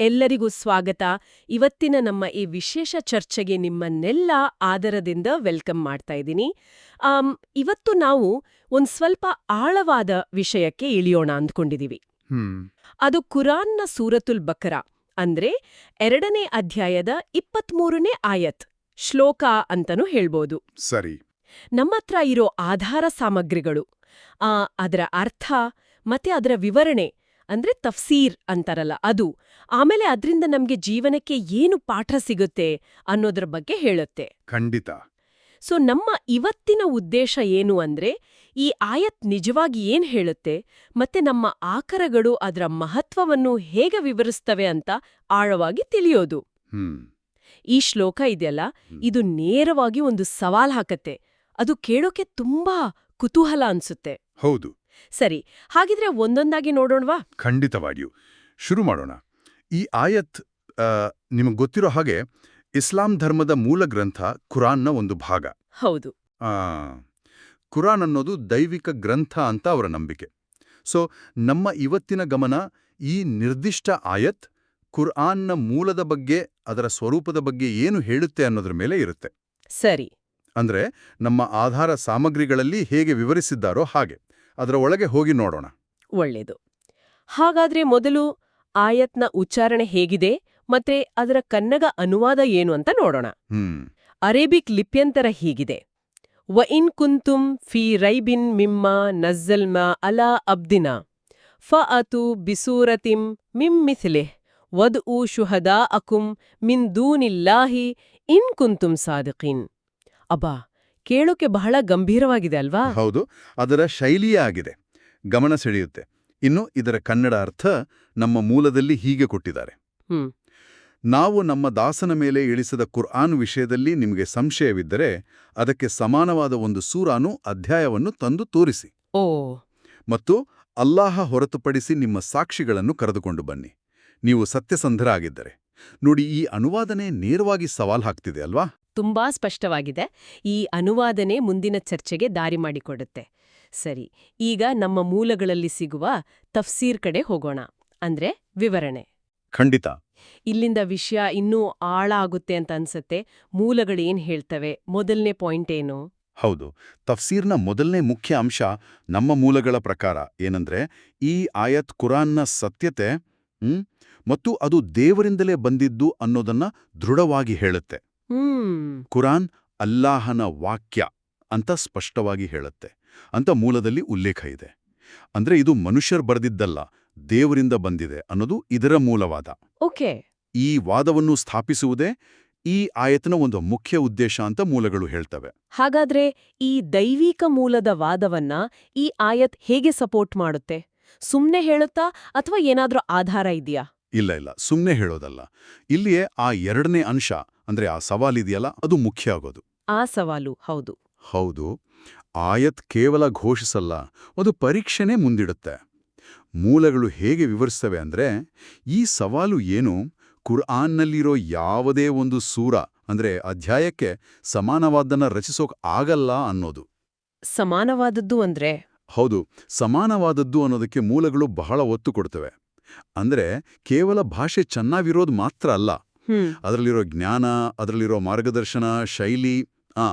ಎಲ್ಲರಿಗೂ ಸ್ವಾಗತ. ಇವತ್ತಿನ ನಮ್ಮ ಈ ವಿಶೇಷ ಚರ್ಚೆಗೆ ನಿಮ್ಮನ್ನೆಲ್ಲ ಆದರದಿಂದ ವೆಲ್ಕಮ್ ಮಾಡ್ತಾ ಇದ್ದೀನಿ. ಇವತ್ತು ನಾವು ಒಂದ್ ಸ್ವಲ್ಪ ಆಳವಾದ ವಿಷಯಕ್ಕೆ ಇಳಿಯೋಣ ಅಂದ್ಕೊಂಡಿದೀವಿ. ಅದು ಕುರಾನ್ನ ಸೂರತುಲ್ ಬಕರ ಅಂದ್ರೆ ಎರಡನೇ ಅಧ್ಯಾಯದ ಇಪ್ಪತ್ಮೂರನೇ ಆಯತ್ ಶ್ಲೋಕ ಅಂತನೂ ಹೇಳ್ಬೋದು. ಸರಿ. ನಮ್ಮತ್ರ ಇರೋ ಆಧಾರ ಸಾಮಗ್ರಿಗಳು ಆ ಅದರ ಅರ್ಥ ಮತ್ತೆ ಅದರ ವಿವರಣೆ ಅಂದ್ರೆ ತಫ್ಸೀರ್ ಅಂತಾರಲ್ಲ ಅದು. ಆಮೇಲೆ ಅದರಿಂದ ನಮ್ಗೆ ಜೀವನಕ್ಕೆ ಏನು ಪಾಠ ಸಿಗುತ್ತೆ ಅನ್ನೋದ್ರ ಬಗ್ಗೆ ಹೇಳುತ್ತೆ. ಖಂಡಿತ. ಸೊ ನಮ್ಮ ಇವತ್ತಿನ ಉದ್ದೇಶ ಏನು ಅಂದ್ರೆ ಈ ಆಯತ್ ನಿಜವಾಗಿ ಏನ್ ಹೇಳುತ್ತೆ ಮತ್ತೆ ನಮ್ಮ ಆಕರಗಳು ಅದರ ಮಹತ್ವವನ್ನು ಹೇಗೆ ವಿವರಿಸ್ತವೆ ಅಂತ ಆಳವಾಗಿ ತಿಳಿಯೋದು. ಈ ಶ್ಲೋಕ ಇದೆಯಲ್ಲ ಇದು ನೇರವಾಗಿ ಒಂದು ಸವಾಲ್ ಹಾಕತ್ತೆ. ಅದು ಕೇಳೋಕೆ ತುಂಬಾ ಕುತೂಹಲ ಅನ್ಸುತ್ತೆ. ಹೌದು. ಸರಿ ಹಾಗಿದ್ರೆ ಒಂದೊಂದಾಗಿ ನೋಡೋಣವಾ? ಖಂಡಿತವಾಗಿಯೂ. ಶುರು ಮಾಡೋಣ. ಈ ಆಯತ್ ನಿಮಗೆ ಗೊತ್ತಿರೋ ಹಾಗೆ ಇಸ್ಲಾಂ ಧರ್ಮದ ಮೂಲ ಗ್ರಂಥ ಕುರಾನ್ನ ಒಂದು ಭಾಗ. ಹೌದು. ಆ, ಕುರಾನ್ ಅನ್ನೋದು ದೈವಿಕ ಗ್ರಂಥ ಅಂತ ಅವರ ನಂಬಿಕೆ. ಸೊ ನಮ್ಮ ಇವತ್ತಿನ ಗಮನ ಈ ನಿರ್ದಿಷ್ಟ ಆಯತ್ ಕುರ್ಆನ್ನ ಮೂಲದ ಬಗ್ಗೆ ಅದರ ಸ್ವರೂಪದ ಬಗ್ಗೆ ಏನು ಹೇಳುತ್ತೆ ಅನ್ನೋದ್ರ ಮೇಲೆ ಇರುತ್ತೆ. ಸರಿ. ಅಂದ್ರೆ ನಮ್ಮ ಆಧಾರ ಸಾಮಗ್ರಿಗಳಲ್ಲಿ ಹೇಗೆ ವಿವರಿಸಿದ್ದಾರೋ ಹಾಗೆ. ಅದರ ಒಳಗೆ ಹೋಗಿ ನೋಡೋಣ. ಒಳ್ಳೇದು. ಹಾಗಾದ್ರೆ ಮೊದಲು ಆಯತ್ನ ಉಚ್ಚಾರಣೆ ಹೇಗಿದೆ ಮತ್ತೆ ಅದರ ಕನ್ನಡ ಅನುವಾದ ಏನು ಅಂತ ನೋಡೋಣ. ಅರೇಬಿಕ್ ಲಿಪ್ಯಂತರ ಹೀಗಿದೆ. ವ ಇನ್ ಕುಂತುಂ ಫಿ ರೈಬಿನ್ ಮಿಮ್ಮ ನಜ್ಜಲ್ಮ ಅಲಾ ಅಬ್ದಿನ. ಫ ಅತು ಬಿಸೂರತಿಂ ಮಿಂ ಮಿಸಿಲೆಹ್ ವದ್ ಉ ಶುಹದಾ ಅಕುಂ ಮಿನ್ ದೂನಿಲ್ಲಾಹಿ ಇನ್ ಕುಂತುಂ ಸಾದಕಿನ್ ಅಬ್ಬಾ ಕೇಳೋಕೆ ಬಹಳ ಗಂಭೀರವಾಗಿದೆ ಅಲ್ವಾ? ಹೌದು ಅದರ ಶೈಲಿಯೇ ಆಗಿದೆ ಗಮನ ಸೆಳೆಯುತ್ತೆ. ಇನ್ನು ಇದರ ಕನ್ನಡ ಅರ್ಥ ನಮ್ಮ ಮೂಲದಲ್ಲಿ ಹೀಗೆ ಕೊಟ್ಟಿದ್ದಾರೆ. ನಾವು ನಮ್ಮ ದಾಸನ ಮೇಲೆ ಇಳಿಸಿದ ಕುರ್ಆನ್ ವಿಷಯದಲ್ಲಿ ನಿಮಗೆ ಸಂಶಯವಿದ್ದರೆ ಅದಕ್ಕೆ ಸಮಾನವಾದ ಒಂದು ಸೂರಾನು ಅಧ್ಯಾಯವನ್ನು ತಂದು ತೋರಿಸಿ. ಓ. ಮತ್ತು ಅಲ್ಲಾಹ ಹೊರತುಪಡಿಸಿ ನಿಮ್ಮ ಸಾಕ್ಷಿಗಳನ್ನು ಕರೆದುಕೊಂಡು ಬನ್ನಿ. ನೀವು ಸತ್ಯಸಂಧರಾಗಿದ್ದರೆ. ನೋಡಿ ಈ ಅನುವಾದನೆ ನೇರವಾಗಿ ಸವಾಲ್ ಹಾಕ್ತಿದೆ ಅಲ್ವಾ? ತುಂಬಾ ಸ್ಪಷ್ಟವಾಗಿದೆ. ಈ ಅನುವಾದನೆ ಮುಂದಿನ ಚರ್ಚೆಗೆ ದಾರಿ ಮಾಡಿಕೊಡುತ್ತೆ. ಸರಿ ಈಗ ನಮ್ಮ ಮೂಲಗಳಲ್ಲಿ ಸಿಗುವ ತಫ್ಸೀರ್ ಕಡೆ ಹೋಗೋಣ. ಅಂದ್ರೆ ವಿವರಣೆ. ಖಂಡಿತ. ಇಲ್ಲಿಂದ ವಿಷಯ ಇನ್ನೂ ಆಳ ಆಗುತ್ತೆ ಅಂತ ಅನ್ಸತ್ತೆ. ಮೂಲಗಳೇನ್ ಹೇಳ್ತವೆ? ಮೊದಲನೇ ಪಾಯಿಂಟ್ ಏನು? ಹೌದು. ತಫ್ಸೀರ್ನ ಮೊದಲನೇ ಮುಖ್ಯ ಅಂಶ ನಮ್ಮ ಮೂಲಗಳ ಪ್ರಕಾರ. ಏನಂದ್ರೆ ಈ ಆಯತ್ ಕುರಾನ್ನ ಸತ್ಯತೆ ಮತ್ತು ಅದು ದೇವರಿಂದಲೇ ಬಂದಿದ್ದು ಅನ್ನೋದನ್ನ ದೃಢವಾಗಿ ಹೇಳುತ್ತೆ. ಕುರಾನ್ ಅಲ್ಲಾಹನ ವಾಕ್ಯ ಅಂತ ಸ್ಪಷ್ಟವಾಗಿ ಹೇಳುತ್ತೆ. ಅಂತ ಮೂಲದಲ್ಲಿ ಉಲ್ಲೇಖ ಇದೆ. ಅಂದ್ರೆ ಇದು ಮನುಷ್ಯರ್ ಬರೆದಿದ್ದಲ್ಲ ದೇವರಿಂದ ಬಂದಿದೆ ಅನ್ನೋದು ಇದರ ಮೂಲವಾದ. ಓಕೆ. ಈ ವಾದವನ್ನು ಸ್ಥಾಪಿಸುವುದೇ ಈ ಆಯತನ ಒಂದು ಮುಖ್ಯ ಉದ್ದೇಶ ಅಂತ ಮೂಲಗಳು ಹೇಳ್ತವೆ. ಹಾಗಾದ್ರೆ ಈ ದೈವಿಕ ಮೂಲದ ವಾದವನ್ನ ಈ ಆಯತ್ ಹೇಗೆ ಸಪೋರ್ಟ್ ಮಾಡುತ್ತೆ? ಸುಮ್ನೆ ಹೇಳುತ್ತಾ ಅಥವಾ ಏನಾದ್ರೂ ಆಧಾರ ಇದೆಯಾ? ಇಲ್ಲ ಇಲ್ಲ. ಸುಮ್ನೆ ಹೇಳೋದಲ್ಲ. ಇಲ್ಲಿಯೇ ಆ ಎರಡನೇ ಅಂಶ ಅಂದ್ರೆ ಆ ಸವಾಲಿದೆಯಲ್ಲ ಅದು ಮುಖ್ಯ ಆಗೋದು. ಆ ಸವಾಲು ಹೌದು. ಹೌದು. ಆಯತ್ ಕೇವಲ ಘೋಷಿಸಲ್ಲ ಅದು ಪರೀಕ್ಷೆನೇ ಮುಂದಿಡುತ್ತೆ. ಮೂಲಗಳು ಹೇಗೆ ವಿವರಿಸ್ತವೆ ಅಂದ್ರೆ ಈ ಸವಾಲು ಏನು? ಕುರ್ಆನ್ನಲ್ಲಿರೋ ಯಾವುದೇ ಒಂದು ಸೂರ ಅಂದ್ರೆ ಅಧ್ಯಾಯಕ್ಕೆ ಸಮಾನವಾದ್ದನ್ನ ರಚಿಸೋಕ್ ಆಗಲ್ಲ ಅನ್ನೋದು. ಸಮಾನವಾದದ್ದು ಅಂದ್ರೆ? ಹೌದು ಸಮಾನವಾದದ್ದು ಅನ್ನೋದಕ್ಕೆ ಮೂಲಗಳು ಬಹಳ ಒತ್ತು ಕೊಡ್ತವೆ. ಅಂದ್ರೆ ಕೇವಲ ಭಾಷೆ ಚೆನ್ನಾಗಿರೋದು ಮಾತ್ರ ಅಲ್ಲ ಅದರಲ್ಲಿರೋ ಜ್ಞಾನ ಅದರಲ್ಲಿರೋ ಮಾರ್ಗದರ್ಶನ ಶೈಲಿ ಆ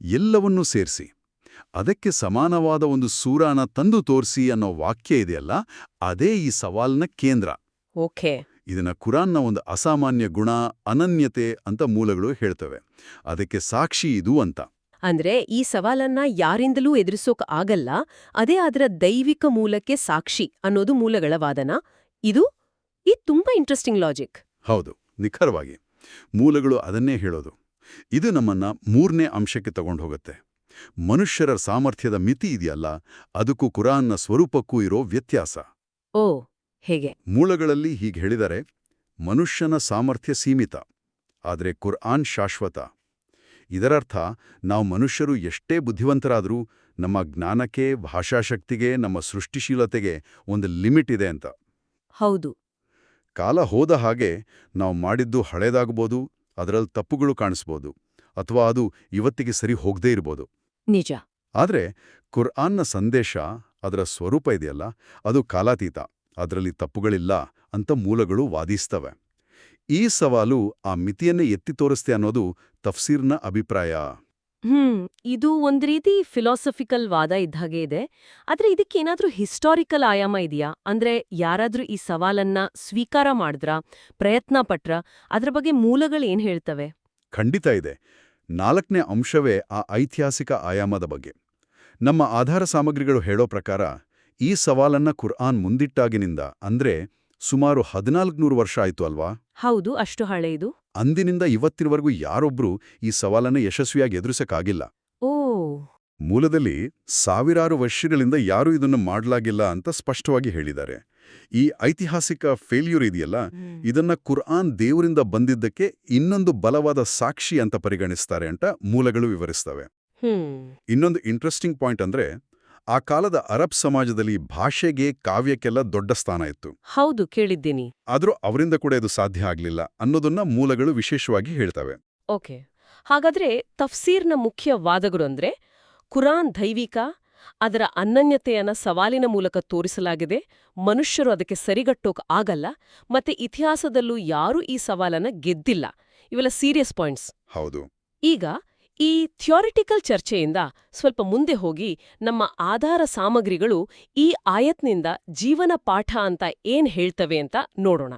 ಎಲ್ಲವನ್ನೂ ಸೇರಿಸಿ. ಅದಕ್ಕೆ ಸಮಾನವಾದ ಒಂದು ಸೂರಾನ ತಂದು ತೋರಿಸಿ ಅನ್ನೋ ವಾಕ್ಯ ಇದೆಯಲ್ಲ ಅದೇ ಈ ಸವಾಲ್ನ ಕೇಂದ್ರ. ಓಕೆ. ಇದನ್ನ ಕುರಾನ್ನ ಒಂದು ಅಸಾಮಾನ್ಯ ಗುಣ ಅನನ್ಯತೆ ಅಂತ ಮೂಲಗಳು ಹೇಳ್ತವೆ. ಅದಕ್ಕೆ ಸಾಕ್ಷಿ ಇದು ಅಂತ. ಅಂದ್ರೆ ಈ ಸವಾಲನ್ನ ಯಾರಿಂದಲೂ ಎದುರಿಸೋಕ್ ಆಗಲ್ಲ ಅದೇ ಅದರ ದೈವಿಕ ಮೂಲಕ್ಕೆ ಸಾಕ್ಷಿ ಅನ್ನೋದು ಮೂಲಗಳ ವಾದನ? ಇದು? ಈ ತುಂಬಾ ಇಂಟ್ರೆಸ್ಟಿಂಗ್ ಲಾಜಿಕ್ ಹೌದು. ನಿಖರವಾಗಿ. ಮೂಲಗಳು ಅದನ್ನೇ ಹೇಳೋದು. ಇದು ನಮ್ಮನ್ನ ಮೂರನೇ ಅಂಶಕ್ಕೆ ತಗೊಂಡು ಹೋಗುತ್ತೆ ಮನುಷ್ಯರ ಸಾಮರ್ಥ್ಯದ ಮಿತಿ ಇದೆಯಲ್ಲ ಅದಕ್ಕೂ ಕುರಾನ್ನ ಸ್ವರೂಪಕ್ಕೂ ಇರೋ ವ್ಯತ್ಯಾಸ. ಓ ಹೇಗೆ? ಮೂಲಗಳಲ್ಲಿ ಹೀಗೆ ಹೇಳಿದರೆ ಮನುಷ್ಯನ ಸಾಮರ್ಥ್ಯ ಸೀಮಿತ ಆದರೆ ಕುರ್ಆನ್ ಶಾಶ್ವತ. ಇದರರ್ಥ ನಾವು ಮನುಷ್ಯರು ಎಷ್ಟೇ ಬುದ್ಧಿವಂತರಾದರೂ ನಮ್ಮ ಜ್ಞಾನಕ್ಕೆ ಭಾಷಾಶಕ್ತಿಗೆ ನಮ್ಮ ಸೃಷ್ಟಿಶೀಲತೆಗೆ ಒಂದು ಲಿಮಿಟ್ ಇದೆ ಅಂತ. ಹೌದು. ಕಾಲ ಹೋದ ಹಾಗೆ ನಾವು ಮಾಡಿದ್ದು ಹಳೇದಾಗ್ಬೋದು ಅದರಲ್ಲಿ ತಪ್ಪುಗಳು ಕಾಣಿಸ್ಬೋದು ಅಥವಾ ಅದು ಇವತ್ತಿಗೆ ಸರಿ ಹೋಗದೇ ಇರ್ಬೋದು. ನಿಜ. ಆದರೆ ಕುರ್ಆನ್ನ ಸಂದೇಶ ಅದರ ಸ್ವರೂಪ ಇದೆಯಲ್ಲ ಅದು ಕಾಲಾತೀತ ಅದರಲ್ಲಿ ತಪ್ಪುಗಳಿಲ್ಲ ಅಂತ ಮೂಲಗಳು ವಾದಿಸ್ತವೆ. ಈ ಸವಾಲು ಆ ಮಿತಿಯನ್ನೇ ಎತ್ತಿ ತೋರಿಸ್ತೆ ಅನ್ನೋದು ತಫ್ಸೀರ್ನ ಅಭಿಪ್ರಾಯ. ಹ್ಮ್ ಇದು ಒಂದ್ ರೀತಿ ಫಿಲಾಸಫಿಕಲ್ ವಾದ ಇದ್ಹಾಗೆ ಇದೆ. ಆದ್ರೆ ಇದಕ್ಕೇನಾದ್ರೂ ಹಿಸ್ಟಾರಿಕಲ್ ಆಯಾಮ ಇದೆಯಾ? ಅಂದ್ರೆ ಯಾರಾದ್ರೂ ಈ ಸವಾಲನ್ನ ಸ್ವೀಕಾರ ಮಾಡಿದ್ರ? ಪ್ರಯತ್ನ ಪಟ್ರ? ಅದ್ರ ಬಗ್ಗೆ ಮೂಲಗಳು ಏನ್ ಹೇಳ್ತವೆ? ಖಂಡಿತ ಇದೆ. ನಾಲ್ಕನೇ ಅಂಶವೇ ಆ ಐತಿಹಾಸಿಕ ಆಯಾಮದ ಬಗ್ಗೆ. ನಮ್ಮ ಆಧಾರ ಸಾಮಗ್ರಿಗಳು ಹೇಳೋ ಪ್ರಕಾರ ಈ ಸವಾಲನ್ನ ಕುರ್ಆನ್ ಮುಂದಿಟ್ಟಾಗಿನಿಂದ ಅಂದ್ರೆ ಸುಮಾರು ಹದಿನಾಲ್ಕುನೂರು ವರ್ಷ ಆಯ್ತು ಅಲ್ವಾ? ಹೌದು ಅಷ್ಟು ಹಳೆಯದು ಅಂದಿನಿಂದ ಇವತ್ತಿನವರೆಗೂ ಯಾರೊಬ್ರು ಈ ಸವಾಲನ್ನ ಯಶಸ್ವಿಯಾಗಿ ಎದುರಿಸಕ್ಕಾಗಿಲ್ಲ. ಓ. ಮೂಲದಲ್ಲಿ ಸಾವಿರಾರು ವರ್ಷಗಳಿಂದ ಯಾರೂ ಇದನ್ನು ಮಾಡಲಾಗಿಲ್ಲ ಅಂತ ಸ್ಪಷ್ಟವಾಗಿ ಹೇಳಿದ್ದಾರೆ. ಈ ಐತಿಹಾಸಿಕ ಫೇಲ್ಯೂರ್ ಇದೆಯಲ್ಲ ಇದನ್ನ ಕುರ್ಆನ್ ದೇವರಿಂದ ಬಂದಿದ್ದಕ್ಕೆ ಇನ್ನೊಂದು ಬಲವಾದ ಸಾಕ್ಷಿ ಅಂತ ಪರಿಗಣಿಸ್ತಾರೆ ಅಂತ ಮೂಲಗಳು ವಿವರಿಸ್ತವೆ. ಇನ್ನೊಂದು ಇಂಟ್ರೆಸ್ಟಿಂಗ್ ಪಾಯಿಂಟ್ ಅಂದ್ರೆ ಆ ಕಾಲದ ಅರಬ್ ಸಮಾಜದಲ್ಲಿ ಭಾಷೆಗೆ ಕಾವ್ಯಕ್ಕೆಲ್ಲ ದೊಡ್ಡ ಸ್ಥಾನ ಇತ್ತು. ಹೌದು ಕೇಳಿದ್ದೀನಿ. ಆದರೂ ಅವರಿಂದ ಕೂಡ ಇದು ಸಾಧ್ಯ ಆಗಲಿಲ್ಲ ಅನ್ನೋದನ್ನ ಮೂಲಗಳು ವಿಶೇಷವಾಗಿ ಹೇಳ್ತವೆ. ಓಕೆ. ಹಾಗಾದ್ರೆ ತಫ್ಸೀರ್ನ ಮುಖ್ಯ ವಾದಗಳು ಅಂದ್ರೆ ಕುರಾನ್ ದೈವಿಕ ಅದರ ಅನನ್ಯತೆಯನ್ನ ಸವಾಲಿನ ಮೂಲಕ ತೋರಿಸಲಾಗಿದೆ ಮನುಷ್ಯರು ಅದಕ್ಕೆ ಸರಿಗಟ್ಟೋಕ್ ಆಗಲ್ಲ ಮತ್ತೆ ಇತಿಹಾಸದಲ್ಲೂ ಯಾರೂ ಈ ಸವಾಲನ್ನ ಗೆದ್ದಿಲ್ಲ. ಇವೆಲ್ಲ ಸೀರಿಯಸ್ ಪಾಯಿಂಟ್ಸ್ ಹೌದು. ಈಗ ಈ ಥಿಯೋರಿಟಿಕಲ್ ಚರ್ಚೆಯಿಂದ ಸ್ವಲ್ಪ ಮುಂದೆ ಹೋಗಿ ನಮ್ಮ ಆಧಾರ ಸಾಮಗ್ರಿಗಳು ಈ ಆಯತ್ನಿಂದ ಜೀವನ ಪಾಠ ಅಂತ ಏನ್ ಹೇಳ್ತವೆ ಅಂತ ನೋಡೋಣ.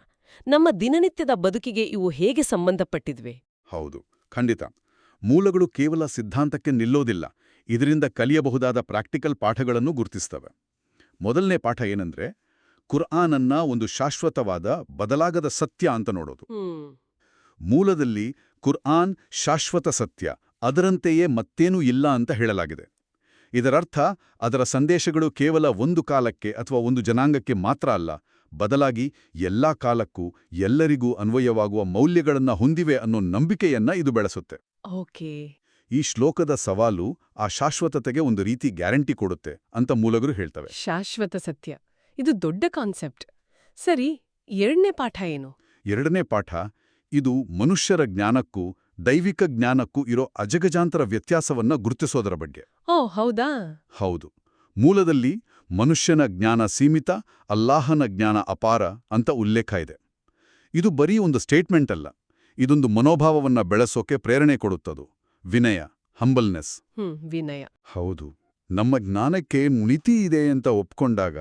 ನಮ್ಮ ದಿನನಿತ್ಯದ ಬದುಕಿಗೆ ಇವು ಹೇಗೆ ಸಂಬಂಧಪಟ್ಟಿದ್ವೆ? ಹೌದು ಖಂಡಿತ. ಮೂಲಗಳು ಕೇವಲ ಸಿದ್ಧಾಂತಕ್ಕೆ ನಿಲ್ಲೋದಿಲ್ಲ ಇದರಿಂದ ಕಲಿಯಬಹುದಾದ ಪ್ರಾಕ್ಟಿಕಲ್ ಪಾಠಗಳನ್ನು ಗುರುತಿಸ್ತವೆ. ಮೊದಲನೇ ಪಾಠ ಏನಂದ್ರೆ ಕುರ್ಆನನ್ನ ಒಂದು ಶಾಶ್ವತವಾದ ಬದಲಾಗದ ಸತ್ಯ ಅಂತ ನೋಡೋದು. ಮೂಲದಲ್ಲಿ ಕುರ್ಆನ್ ಶಾಶ್ವತ ಸತ್ಯ ಅದರಂತೆಯೇ ಮತ್ತೇನೂ ಇಲ್ಲ ಅಂತ ಹೇಳಲಾಗಿದೆ. ಇದರರ್ಥ ಅದರ ಸಂದೇಶಗಳು ಕೇವಲ ಒಂದು ಕಾಲಕ್ಕೆ ಅಥವಾ ಒಂದು ಜನಾಂಗಕ್ಕೆ ಮಾತ್ರ ಅಲ್ಲ ಬದಲಾಗಿ ಎಲ್ಲಾ ಕಾಲಕ್ಕೂ ಎಲ್ಲರಿಗೂ ಅನ್ವಯವಾಗುವ ಮೌಲ್ಯಗಳನ್ನ ಹೊಂದಿವೆ ಅನ್ನೋ ನಂಬಿಕೆಯನ್ನ ಇದು ಬೆಳೆಸುತ್ತೆ. ಓಕೆ. ಈ ಶ್ಲೋಕದ ಸವಾಲು ಆ ಶಾಶ್ವತತೆಗೆ ಒಂದು ರೀತಿ ಗ್ಯಾರಂಟಿ ಕೊಡುತ್ತೆ ಅಂತ ಮೂಲಗಳು ಹೇಳ್ತವೆ. ಶಾಶ್ವತ ಸತ್ಯ. ಇದು ದೊಡ್ಡ ಕಾನ್ಸೆಪ್ಟ್. ಸರಿ ಎರಡನೇ ಪಾಠ ಏನು? ಎರಡನೇ ಪಾಠ ಇದು ಮನುಷ್ಯರ ಜ್ಞಾನಕ್ಕೂ ದೈವಿಕ ಜ್ಞಾನಕ್ಕೂ ಇರೋ ಅಜಗಜಾಂತರ ವ್ಯತ್ಯಾಸವನ್ನ ಗುರುತಿಸೋದರ ಬಗ್ಗೆ. ಓ ಹೌದಾ? ಹೌದು. ಮೂಲದಲ್ಲಿ ಮನುಷ್ಯನ ಜ್ಞಾನ ಸೀಮಿತ ಅಲ್ಲಾಹನ ಜ್ಞಾನ ಅಪಾರ ಅಂತ ಉಲ್ಲೇಖ ಇದೆ. ಇದು ಬರೀ ಒಂದು ಸ್ಟೇಟ್ಮೆಂಟ್ ಅಲ್ಲ. ಇದೊಂದು ಮನೋಭಾವವನ್ನ ಬೆಳೆಸೋಕೆ ಪ್ರೇರಣೆ ಕೊಡುತ್ತದು. ವಿನಯ ಹಂಬಲ್ನೆಸ್. ವಿನಯ. ಹೌದು. ನಮ್ಮ ಜ್ಞಾನಕ್ಕೆ ಮುನಿತಿ ಇದೆ ಅಂತ ಒಪ್ಕೊಂಡಾಗ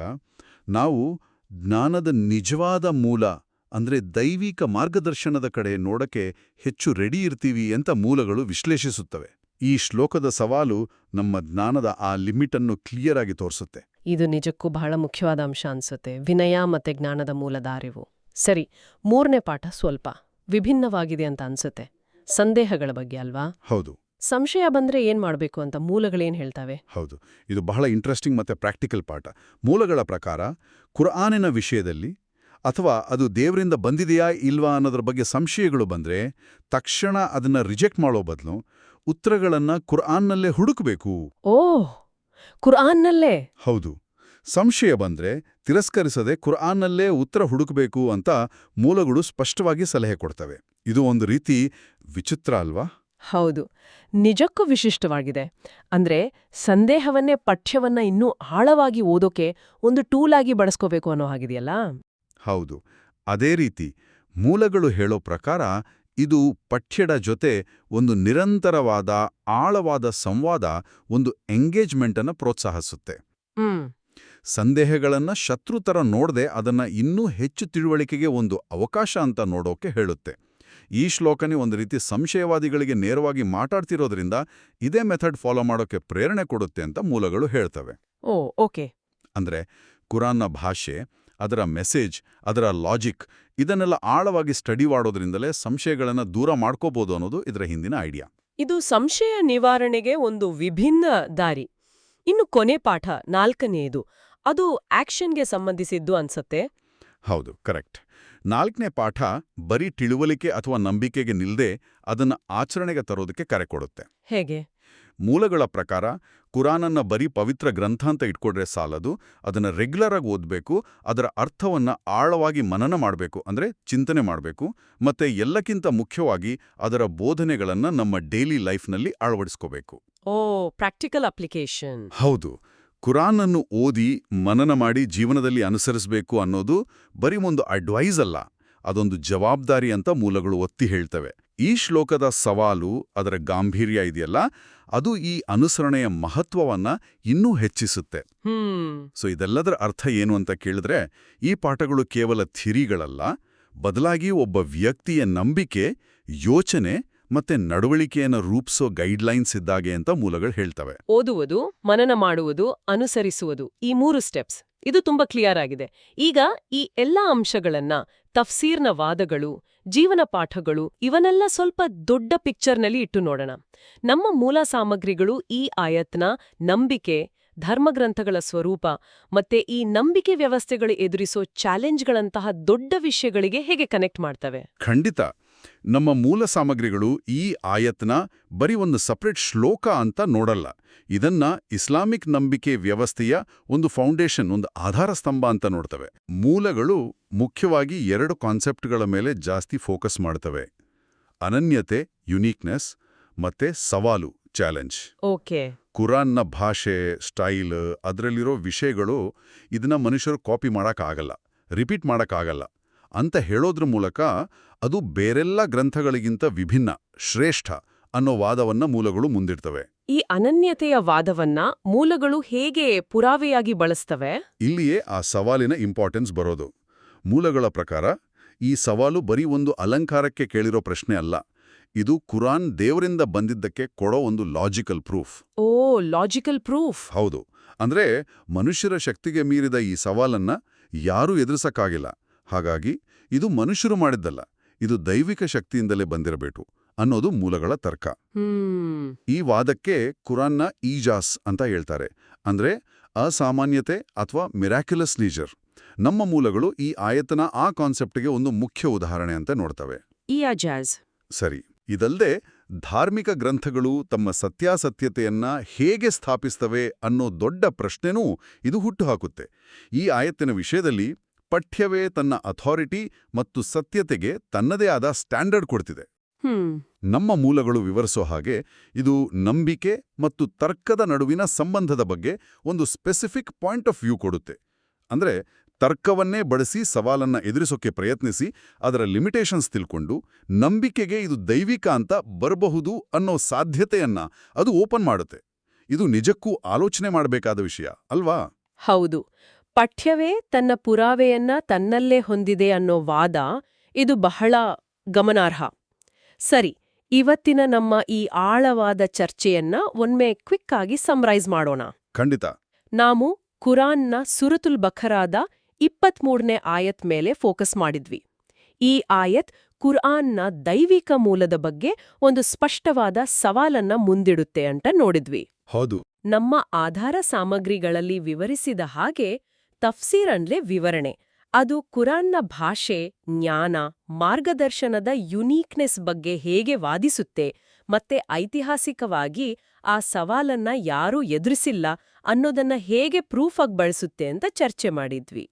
ನಾವು ಜ್ಞಾನದ ನಿಜವಾದ ಮೂಲ ಅಂದ್ರೆ ದೈವಿಕ ಮಾರ್ಗದರ್ಶನದ ಕಡೆ ನೋಡಕ್ಕೆ ಹೆಚ್ಚು ರೆಡಿ ಇರ್ತೀವಿ ಅಂತ ಮೂಲಗಳು ವಿಶ್ಲೇಷಿಸುತ್ತವೆ. ಈ ಶ್ಲೋಕದ ಸವಾಲು ನಮ್ಮ ಜ್ಞಾನದ ಆ ಲಿಮಿಟನ್ನು ಕ್ಲಿಯರ್ ಆಗಿ ತೋರಿಸುತ್ತೆ. ಇದು ನಿಜಕ್ಕೂ ಬಹಳ ಮುಖ್ಯವಾದ ಅಂಶ ಅನ್ಸುತ್ತೆ. ವಿನಯ ಮತ್ತೆ ಜ್ಞಾನದ ಮೂಲದ ಅರಿವು ಸರಿ ಮೂರನೇ ಪಾಠ ಸ್ವಲ್ಪ ವಿಭಿನ್ನವಾಗಿದೆ ಅಂತ ಅನ್ಸುತ್ತೆ. ಸಂದೇಹಗಳ ಬಗ್ಗೆ ಅಲ್ವಾ? ಹೌದು. ಸಂಶಯ ಬಂದ್ರೆ ಏನ್ ಮಾಡಬೇಕು ಅಂತ ಮೂಲಗಳೇನ್ ಹೇಳ್ತವೆ? ಹೌದು. ಇದು ಬಹಳ ಇಂಟ್ರೆಸ್ಟಿಂಗ್ ಮತ್ತೆ ಪ್ರಾಕ್ಟಿಕಲ್ ಪಾಠ. ಮೂಲಗಳ ಪ್ರಕಾರ ಕುರ್ಆನಿನ ವಿಷಯದಲ್ಲಿ ಅಥವಾ ಅದು ದೇವರಿಂದ ಬಂದಿದೆಯಾ ಇಲ್ವಾ ಅನ್ನೋದ್ರ ಬಗ್ಗೆ ಸಂಶಯಗಳು ಬಂದ್ರೆ ತಕ್ಷಣ ಅದನ್ನ ರಿಜೆಕ್ಟ್ ಮಾಡೋ ಬದಲು ಉತ್ತರಗಳನ್ನ ಕುರ್ಆನ್ನಲ್ಲೇ ಹುಡುಕಬೇಕು. ಓ ಕುರ್ಆನ್ನಲ್ಲೇ? ಹೌದು. ಸಂಶಯ ಬಂದ್ರೆ ತಿರಸ್ಕರಿಸದೆ ಕುರ್ಆನ್ನಲ್ಲೇ ಉತ್ತರ ಹುಡುಕಬೇಕು ಅಂತ ಮೂಲಗಳು ಸ್ಪಷ್ಟವಾಗಿ ಸಲಹೆ ಕೊಡ್ತವೆ. ಇದು ಒಂದು ರೀತಿ ವಿಚಿತ್ರ ಅಲ್ವಾ? ಹೌದು. ನಿಜಕ್ಕೂ ವಿಶಿಷ್ಟವಾಗಿದೆ. ಅಂದ್ರೆ ಸಂದೇಹವನ್ನೇ ಪಠ್ಯವನ್ನ ಇನ್ನೂ ಆಳವಾಗಿ ಓದೋಕೆ ಒಂದು ಟೂಲ್ ಆಗಿ ಬಳಸ್ಕೋಬೇಕು ಅನ್ನೋ ಹಾಗಿದೆಯಲ್ಲ? ಹೌದು. ಅದೇ ರೀತಿ ಮೂಲಗಳು ಹೇಳೋ ಪ್ರಕಾರ ಇದು ಪಠ್ಯದ ಜೊತೆ ಒಂದು ನಿರಂತರವಾದ ಆಳವಾದ ಸಂವಾದ ಒಂದು ಎಂಗೇಜ್ಮೆಂಟನ್ನು ಅನ್ನ ಪ್ರೋತ್ಸಾಹಿಸುತ್ತೆ. ಹ್ಮ್. ಶತ್ರು ಥರ ನೋಡದೆ ಅದನ್ನ ಇನ್ನೂ ಹೆಚ್ಚು ತಿಳುವಳಿಕೆಗೆ ಒಂದು ಅವಕಾಶ ಅಂತ ನೋಡೋಕೆ ಹೇಳುತ್ತೆ. ಈ ಶ್ಲೋಕನೇ ಒಂದು ರೀತಿ ಸಂಶಯವಾದಿಗಳಿಗೆ ನೇರವಾಗಿ ಮಾತಾಡ್ತಿರೋದ್ರಿಂದ ಇದೇ ಮೆಥಡ್ ಫಾಲೋ ಮಾಡೋಕೆ ಪ್ರೇರಣೆ ಕೊಡುತ್ತೆ ಅಂತ ಮೂಲಗಳು ಹೇಳ್ತವೆ. Oh okay. ಅಂದ್ರೆ ಕುರಾನ್ನ ಭಾಷೆ ಅದರ ಮೆಸೇಜ್ ಅದರ ಲಾಜಿಕ್ ಇದನ್ನೆಲ್ಲ ಆಳವಾಗಿ ಸ್ಟಡಿ ಮಾಡೋದ್ರಿಂದಲೇ ಸಂಶಯಗಳನ್ನು ದೂರ ಮಾಡ್ಕೋಬೋದು ಅನ್ನೋದು ಇದರ ಹಿಂದಿನ ಐಡಿಯಾ. ಇದು ಸಂಶಯ ನಿವಾರಣೆಗೆ ಒಂದು ವಿಭಿನ್ನ ದಾರಿ. ಇನ್ನು ಕೊನೆ ಪಾಠ ನಾಲ್ಕನೆಯದು. ಅದು ಆಕ್ಷನ್ಗೆ ಸಂಬಂಧಿಸಿದ್ದು ಅನ್ಸತ್ತೆ. ಹೌದು ಕರೆಕ್ಟ್. ನಾಲ್ಕನೇ ಪಾಠ ಬರೀ ತಿಳುವಳಿಕೆ ಅಥವಾ ನಂಬಿಕೆಗೆ ನಿಲ್ಲದೆ ಅದನ್ನ ಆಚರಣೆಗೆ ತರೋದಕ್ಕೆ ಕರೆ ಕೊಡುತ್ತೆ. ಹೇಗೆ? ಮೂಲಗಳ ಪ್ರಕಾರ ಕುರಾನನ್ನ ಬರೀ ಪವಿತ್ರ ಗ್ರಂಥ ಅಂತ ಇಟ್ಕೊಂಡ್ರೆ ಸಾಲದು ಅದನ್ನ ರೆಗ್ಯುಲರ್ ಆಗಿ ಓದಬೇಕು ಅದರ ಅರ್ಥವನ್ನ ಆಳವಾಗಿ ಮನನ ಮಾಡಬೇಕು ಅಂದ್ರೆ ಚಿಂತನೆ ಮಾಡಬೇಕು ಮತ್ತೆ ಎಲ್ಲಕ್ಕಿಂತ ಮುಖ್ಯವಾಗಿ ಅದರ ಬೋಧನೆಗಳನ್ನ ನಮ್ಮ ಡೈಲಿ ಲೈಫ್ನಲ್ಲಿ ಅಳವಡಿಸ್ಕೋಬೇಕು. ಓ ಪ್ರಾಕ್ಟಿಕಲ್ ಅಪ್ಲಿಕೇಶನ್ ಹೌದು. ಕುರಾನನ್ನು ಓದಿ ಮನನ ಮಾಡಿ ಜೀವನದಲ್ಲಿ ಅನುಸರಿಸಬೇಕು ಅನ್ನೋದು ಬರೀ ಒಂದು ಅಡ್ವೈಸ್ ಅಲ್ಲ ಅದೊಂದು ಜವಾಬ್ದಾರಿ ಅಂತ ಮೂಲಗಳು ಒತ್ತಿ ಹೇಳ್ತವೆ. ಈ ಶ್ಲೋಕದ ಸವಾಲು ಅದರ ಗಾಂಭೀರ್ಯ ಇದೆಯಲ್ಲ ಅದು ಈ ಅನುಸರಣೆಯ ಮಹತ್ವವನ್ನ ಇನ್ನೂ ಹೆಚ್ಚಿಸುತ್ತೆ. ಸೊ ಇದೆಲ್ಲದರ ಅರ್ಥ ಏನು ಅಂತ ಕೇಳಿದ್ರೆ ಈ ಪಾಠಗಳು ಕೇವಲ ಥಿರಿಗಳಲ್ಲ ಬದಲಾಗಿ ಒಬ್ಬ ವ್ಯಕ್ತಿಯ ನಂಬಿಕೆ ಯೋಚನೆ ಮತ್ತೆ ನಡವಳಿಕೆಯನ್ನು ರೂಪಿಸೋ ಗೈಡ್ಲೈನ್ಸ್ ಇದ್ದಾಗೆ ಅಂತ ಮೂಲಗಳು ಹೇಳ್ತವೆ. ಓದುವುದು ಮನನ ಮಾಡುವುದು ಅನುಸರಿಸುವುದು ಈ ಮೂರು ಸ್ಟೆಪ್ಸ್. ಇದು ತುಂಬಾ ಕ್ಲಿಯರ್ ಆಗಿದೆ. ಈಗ ಈ ಎಲ್ಲ ಅಂಶಗಳನ್ನ, ತಫ್ಸೀರ್ನ ವಾದಗಳು, ಜೀವನ ಪಾಠಗಳು, ಇವನ್ನೆಲ್ಲ ಸ್ವಲ್ಪ ದೊಡ್ಡ ಪಿಕ್ಚರ್ನಲ್ಲಿ ಇಟ್ಟು ನೋಡೋಣ. ನಮ್ಮ ಮೂಲ ಸಾಮಗ್ರಿಗಳು ಈ ಆಯತ್ನ, ನಂಬಿಕೆ, ಧರ್ಮಗ್ರಂಥಗಳ ಸ್ವರೂಪ ಮತ್ತೆ ಈ ನಂಬಿಕೆ ವ್ಯವಸ್ಥೆಗಳು ಎದುರಿಸೋ ಚಾಲೆಂಜ್ಗಳಂತಹ ದೊಡ್ಡ ವಿಷಯಗಳಿಗೆ ಹೇಗೆ ಕನೆಕ್ಟ್ ಮಾಡ್ತವೆ? ಖಂಡಿತ. ನಮ್ಮ ಮೂಲ ಸಾಮಗ್ರಿಗಳು ಈ ಆಯತ್ನ ಬರೀ ಒಂದು ಸಪ್ರೇಟ್ ಶ್ಲೋಕ ಅಂತ ನೋಡಲ್ಲ. ಇದನ್ನ ಇಸ್ಲಾಮಿಕ್ ನಂಬಿಕೆ ವ್ಯವಸ್ಥೆಯ ಒಂದು ಫೌಂಡೇಶನ್ ಒಂದು ಆಧಾರ ಸ್ತಂಭ ಅಂತ ನೋಡ್ತವೆ. ಮೂಲಗಳು ಮುಖ್ಯವಾಗಿ ಎರಡು ಕಾನ್ಸೆಪ್ಟ್ಗಳ ಮೇಲೆ ಜಾಸ್ತಿ ಫೋಕಸ್ ಮಾಡ್ತವೆ. ಅನನ್ಯತೆ ಯುನೀಕ್ನೆಸ್ ಮತ್ತೆ ಸವಾಲು ಚಾಲೆಂಜ್. ಓಕೆ. ಕುರಾನ್ನ ಭಾಷೆ ಸ್ಟೈಲ್ ಅದರಲ್ಲಿರೋ ವಿಷಯಗಳು ಇದನ್ನ ಮನುಷ್ಯರು ಕಾಪಿ ಮಾಡೋಕ್ಕಾಗಲ್ಲ ರಿಪೀಟ್ ಮಾಡೋಕ್ಕಾಗಲ್ಲ ಅಂತ ಹೇಳೋದ್ರ ಮೂಲಕ ಅದು ಬೇರೆಲ್ಲ ಗ್ರಂಥಗಳಿಗಿಂತ ವಿಭಿನ್ನ ಶ್ರೇಷ್ಠ ಅನ್ನೋ ವಾದವನ್ನ ಮೂಲಗಳು ಮುಂದಿಡ್ತವೆ. ಈ ಅನನ್ಯತೆಯ ವಾದವನ್ನ ಮೂಲಗಳು ಹೇಗೆ ಪುರಾವೆಯಾಗಿ ಬಳಸ್ತವೆ? ಇಲ್ಲಿಯೇ ಆ ಸವಾಲಿನ ಇಂಪಾರ್ಟೆನ್ಸ್ ಬರೋದು. ಮೂಲಗಳ ಪ್ರಕಾರ ಈ ಸವಾಲು ಬರೀ ಒಂದು ಅಲಂಕಾರಕ್ಕೆ ಕೇಳಿರೋ ಪ್ರಶ್ನೆ ಅಲ್ಲ. ಇದು ಕುರಾನ್ ದೇವರಿಂದ ಬಂದಿದ್ದಕ್ಕೆ ಕೊಡೋ ಒಂದು ಲಾಜಿಕಲ್ ಪ್ರೂಫ್ ಓ ಲಾಜಿಕಲ್ ಪ್ರೂಫ್ ಹೌದು. ಅಂದ್ರೆ ಮನುಷ್ಯರ ಶಕ್ತಿಗೆ ಮೀರಿದ ಈ ಸವಾಲನ್ನ ಯಾರೂ ಎದುರಿಸಕ್ಕಾಗಿಲ್ಲ. ಹಾಗಾಗಿ ಇದು ಮನುಷ್ಯರು ಮಾಡಿದ್ದಲ್ಲ. ಇದು ದೈವಿಕ ಶಕ್ತಿಯಿಂದಲೇ ಬಂದಿರಬೇಕು ಅನ್ನೋದು ಮೂಲಗಳ ತರ್ಕ. ಈ ವಾದಕ್ಕೆ ಕುರಾನ್ನ ಈಜಾಸ್ ಅಂತ ಹೇಳ್ತಾರೆ. ಅಂದ್ರೆ ಅಸಾಮಾನ್ಯತೆ ಅಥವಾ ಮಿರಾಕ್ಯುಲಸ್ ಲೀಜರ್. ನಮ್ಮ ಮೂಲಗಳು ಈ ಆಯತನ ಆ ಕಾನ್ಸೆಪ್ಟ್ಗೆ ಒಂದು ಮುಖ್ಯ ಉದಾಹರಣೆ ಅಂತ ನೋಡ್ತವೆ. ಸರಿ. ಇದಲ್ಲದೆ ಧಾರ್ಮಿಕ ಗ್ರಂಥಗಳು ತಮ್ಮ ಸತ್ಯಾಸತ್ಯತೆಯನ್ನ ಹೇಗೆ ಸ್ಥಾಪಿಸ್ತವೆ ಅನ್ನೋ ದೊಡ್ಡ ಪ್ರಶ್ನೆನೂ ಇದು ಹುಟ್ಟುಹಾಕುತ್ತೆ. ಈ ಆಯತ್ತಿನ ವಿಷಯದಲ್ಲಿ ಪಠ್ಯವೇ ತನ್ನ ಅಥಾರಿಟಿ ಮತ್ತು ಸತ್ಯತೆಗೆ ತನ್ನದೇ ಆದ ಸ್ಟ್ಯಾಂಡರ್ಡ್ ಕೊಡ್ತಿದೆ. ನಮ್ಮ ಮೂಲಗಳು ವಿವರಿಸೋ ಹಾಗೆ ಇದು ನಂಬಿಕೆ ಮತ್ತು ತರ್ಕದ ನಡುವಿನ ಸಂಬಂಧದ ಬಗ್ಗೆ ಒಂದು ಸ್ಪೆಸಿಫಿಕ್ ಪಾಯಿಂಟ್ ಆಫ್ ವ್ಯೂ ಕೊಡುತ್ತೆ. ಅಂದ್ರೆ ತರ್ಕವನ್ನೇ ಬಳಸಿ ಸವಾಲನ್ನ ಎದುರಿಸೋಕೆ ಪ್ರಯತ್ನಿಸಿ ಅದರ ಲಿಮಿಟೇಷನ್ಸ್ ತಿಳ್ಕೊಂಡು ನಂಬಿಕೆಗೆ ಇದು ದೈವಿಕ ಅಂತ ಬರಬಹುದು ಅನ್ನೋ ಸಾಧ್ಯತೆಯನ್ನ ಅದು ಓಪನ್ ಮಾಡುತ್ತೆ. ಇದು ನಿಜಕ್ಕೂ ಆಲೋಚನೆ ಮಾಡಬೇಕಾದ ವಿಷಯ ಅಲ್ವಾ? ಹೌದು. ಪಠ್ಯವೇ ತನ್ನ ಪುರಾವೆಯನ್ನ ತನ್ನಲ್ಲೇ ಹೊಂದಿದೆ ಅನ್ನೋ ವಾದ ಇದು ಬಹಳ ಗಮನಾರ್ಹ. ಸರಿ ಇವತ್ತಿನ ನಮ್ಮ ಈ ಆಳವಾದ ಚರ್ಚೆಯನ್ನ ಒಮ್ಮೆ ಕ್ವಿಕ್ ಆಗಿ ಸಮ್ರೈಸ್ ಮಾಡೋಣ. ಖಂಡಿತ. ನಾವು ಕುರಾನ್ನ ಸುರತುಲ್ ಬಖರಾದ ಇಪ್ಪತ್ಮೂರನೇ ಆಯತ್ ಮೇಲೆ ಫೋಕಸ್ ಮಾಡಿದ್ವಿ. ಈ ಆಯತ್ ಕುರಾನ್ನ ದೈವಿಕ ಮೂಲದ ಬಗ್ಗೆ ಒಂದು ಸ್ಪಷ್ಟವಾದ ಸವಾಲನ್ನ ಮುಂದಿಡುತ್ತೆ ಅಂತ ನೋಡಿದ್ವಿ. ಹೌದು. ನಮ್ಮ ಆಧಾರ ಸಾಮಗ್ರಿಗಳಲ್ಲಿ ವಿವರಿಸಿದ ಹಾಗೆ ತಫ್ಸೀರ್ ಅಂದ್ರೆ ವಿವರಣೆ. ಅದು ಕುರಾನ್ನ ಭಾಷೆ ಜ್ಞಾನ ಮಾರ್ಗದರ್ಶನದ ಯುನೀಕ್ನೆಸ್ ಬಗ್ಗೆ ಹೇಗೆ ವಾದಿಸುತ್ತೆ ಮತ್ತೆ ಐತಿಹಾಸಿಕವಾಗಿ ಆ ಸವಾಲನ್ನ ಯಾರೂ ಎದುರಿಸಿಲ್ಲ ಅನ್ನೋದನ್ನ ಹೇಗೆ ಪ್ರೂಫ್ ಆಗಿ ಬಳಸುತ್ತೆ ಅಂತ ಚರ್ಚೆ ಮಾಡಿದ್ವಿ.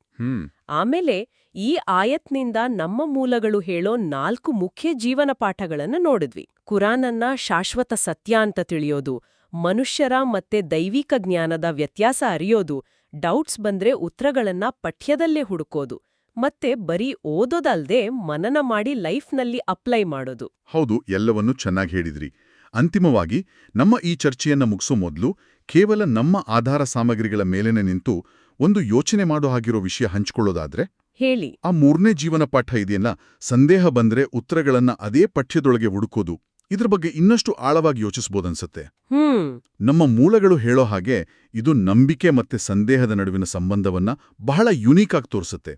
ಆಮೇಲೆ ಈ ಆಯತ್ನಿಂದ ನಮ್ಮ ಮೂಲಗಳು ಹೇಳೋ ನಾಲ್ಕು ಮುಖ್ಯ ಜೀವನ ಪಾಠಗಳನ್ನು ನೋಡಿದ್ವಿ. ಕುರಾನನ್ನ ಶಾಶ್ವತ ಸತ್ಯ ಅಂತ ತಿಳಿಯೋದು ಮನುಷ್ಯರ ಮತ್ತೆ ದೈವಿಕ ಜ್ಞಾನದ ವ್ಯತ್ಯಾಸ ಅರಿಯೋದು ಡೌಟ್ಸ್ ಬಂದ್ರೆ ಉತ್ತರಗಳನ್ನ ಪಠ್ಯದಲ್ಲೇ ಹುಡುಕೋದು ಮತ್ತೆ ಬರೀ ಓದೋದಲ್ದೇ ಮನನ ಮಾಡಿ ಲೈಫ್ನಲ್ಲಿ ಅಪ್ಲೈ ಮಾಡೋದು. ಹೌದು ಎಲ್ಲವನ್ನೂ ಚೆನ್ನಾಗಿ ಹೇಳಿದ್ರಿ. ಅಂತಿಮವಾಗಿ ನಮ್ಮ ಈ ಚರ್ಚೆಯನ್ನ ಮುಗಿಸೋ ಮೊದಲು ಕೇವಲ ನಮ್ಮ ಆಧಾರ ಸಾಮಗ್ರಿಗಳ ಮೇಲೇನೆ ನಿಂತು ಒಂದು ಯೋಚನೆ ಮಾಡೋ ಹಾಗಿರೋ ವಿಷಯ ಹಂಚಿಕೊಳ್ಳೋದಾದ್ರೆ? ಹೇಳಿ. ಆ ಮೂರನೇ ಜೀವನ ಪಾಠ ಇದೆಯಲ್ಲ ಸಂದೇಹ ಬಂದ್ರೆ ಉತ್ತರಗಳನ್ನ ಅದೇ ಪಠ್ಯದೊಳಗೆ ಹುಡುಕೋದು. ಇದ್ರ ಬಗ್ಗೆ ಇನ್ನಷ್ಟು ಆಳವಾಗಿ ಯೋಚಿಸ್ಬೋದನ್ಸತ್ತೆ. ಹ್ಮ್. ನಮ್ಮ ಮೂಲಗಳು ಹೇಳೋ ಹಾಗೆ ಇದು ನಂಬಿಕೆ ಮತ್ತೆ ಸಂದೇಹದ ನಡುವಿನ ಸಂಬಂಧವನ್ನ ಬಹಳ ಯುನೀಕ್ ಆಗಿ ತೋರಿಸುತ್ತೆ.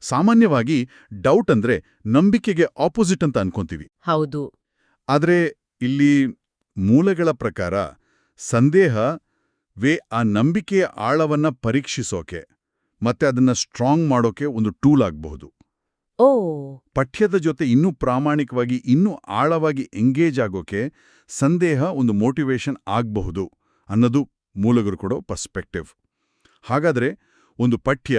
ಸಾಮಾನ್ಯವಾಗಿ ಡೌಟ್ ಅಂದ್ರೆ ನಂಬಿಕೆಗೆ ಆಪೋಸಿಟ್ ಅಂತ ಅನ್ಕೊಂತೀವಿ. ಹೌದು. ಆದ್ರೆ ಇಲ್ಲಿ ಮೂಲಗಳ ಪ್ರಕಾರ ಸಂದೇಹ ವೇ ಆ ನಂಬಿಕೆಯ ಆಳವನ್ನ ಪರೀಕ್ಷಿಸೋಕೆ ಮತ್ತೆ ಅದನ್ನ ಸ್ಟ್ರಾಂಗ್ ಮಾಡೋಕೆ ಒಂದು ಟೂಲ್ ಆಗಬಹುದು. ಓ. ಪಠ್ಯದ ಜೊತೆ ಇನ್ನೂ ಪ್ರಾಮಾಣಿಕವಾಗಿ ಇನ್ನೂ ಆಳವಾಗಿ ಎಂಗೇಜ್ ಆಗೋಕೆ ಸಂದೇಹ ಒಂದು ಮೋಟಿವೇಶನ್ ಆಗಬಹುದು ಅನ್ನೋದು ಮೂಲಗರು ಕೊಡೋ ಪರ್ಸ್ಪೆಕ್ಟಿವ್ ಹಾಗಾದ್ರೆ ಒಂದು ಪಠ್ಯ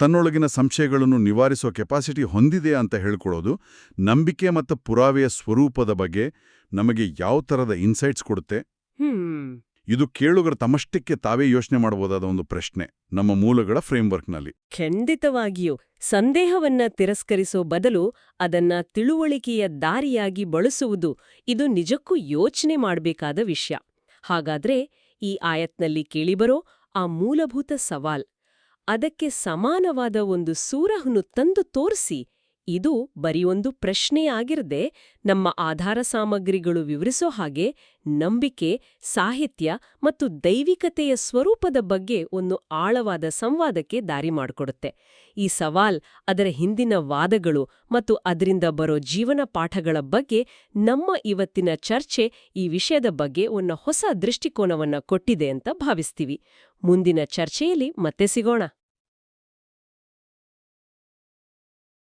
ತನ್ನೊಳಗಿನ ಸಂಶಯಗಳನ್ನು ನಿವಾರಿಸೋ ಕೆಪಾಸಿಟಿ ಹೊಂದಿದೆ ಅಂತ ಹೇಳ್ಕೊಳ್ಳೋದು ನಂಬಿಕೆ ಮತ್ತು ಪುರಾವೆಯ ಸ್ವರೂಪದ ಬಗ್ಗೆ ನಮಗೆ ಯಾವ ಥರದ ಇನ್ಸೈಟ್ಸ್ ಕೊಡುತ್ತೆ? ಇದು ಕೇಳುಗರ ತಮ್ಮಷ್ಟಕ್ಕೆ ತಾವೇ ಯೋಚನೆ ಮಾಡಬಹುದಾದ ಒಂದು ಪ್ರಶ್ನೆ ನಮ್ಮ ಮೂಲಗಳ ಫ್ರೇಮ್ವರ್ಕ್ನಲ್ಲಿ. ಖಂಡಿತವಾಗಿಯೂ, ಸಂದೇಹವನ್ನ ತಿರಸ್ಕರಿಸೋ ಬದಲು ಅದನ್ನ ತಿಳುವಳಿಕೆಯ ದಾರಿಯಾಗಿ ಬಳಸುವುದು ಇದು ನಿಜಕ್ಕೂ ಯೋಚನೆ ಮಾಡಬೇಕಾದ ವಿಷಯ. ಹಾಗಾದ್ರೆ ಈ ಆಯತ್ನಲ್ಲಿ ಕೇಳಿಬರೋ ಆ ಮೂಲಭೂತ ಸವಾಲ್, ಅದಕ್ಕೆ ಸಮಾನವಾದ ಒಂದು ಸೂರಹನ್ನು ತಂದು ತೋರಿಸಿ. ಇದು ಬರಿಯೊಂದು ಪ್ರಶ್ನೆಯಾಗಿರದೆ ನಮ್ಮ ಆಧಾರ ಸಾಮಗ್ರಿಗಳು ವಿವರಿಸೋ ಹಾಗೆ ನಂಬಿಕೆ, ಸಾಹಿತ್ಯ ಮತ್ತು ದೈವಿಕತೆಯ ಸ್ವರೂಪದ ಬಗ್ಗೆ ಒಂದು ಆಳವಾದ ಸಂವಾದಕ್ಕೆ ದಾರಿ ಮಾಡಿಕೊಡುತ್ತೆ. ಈ ಸವಾಲ್ ಅದರ ಹಿಂದಿನ ವಾದಗಳು ಮತ್ತು ಅದರಿಂದ ಬರೋ ಜೀವನ ಪಾಠಗಳ ಬಗ್ಗೆ ನಮ್ಮ ಇವತ್ತಿನ ಚರ್ಚೆ ಈ ವಿಷಯದ ಬಗ್ಗೆ ಒಂದು ಹೊಸ ದೃಷ್ಟಿಕೋನವನ್ನ ಕೊಟ್ಟಿದೆ ಅಂತ ಭಾವಿಸ್ತೀವಿ. ಮುಂದಿನ ಚರ್ಚೆಯಲ್ಲಿ ಮತ್ತೆ ಸಿಗೋಣ.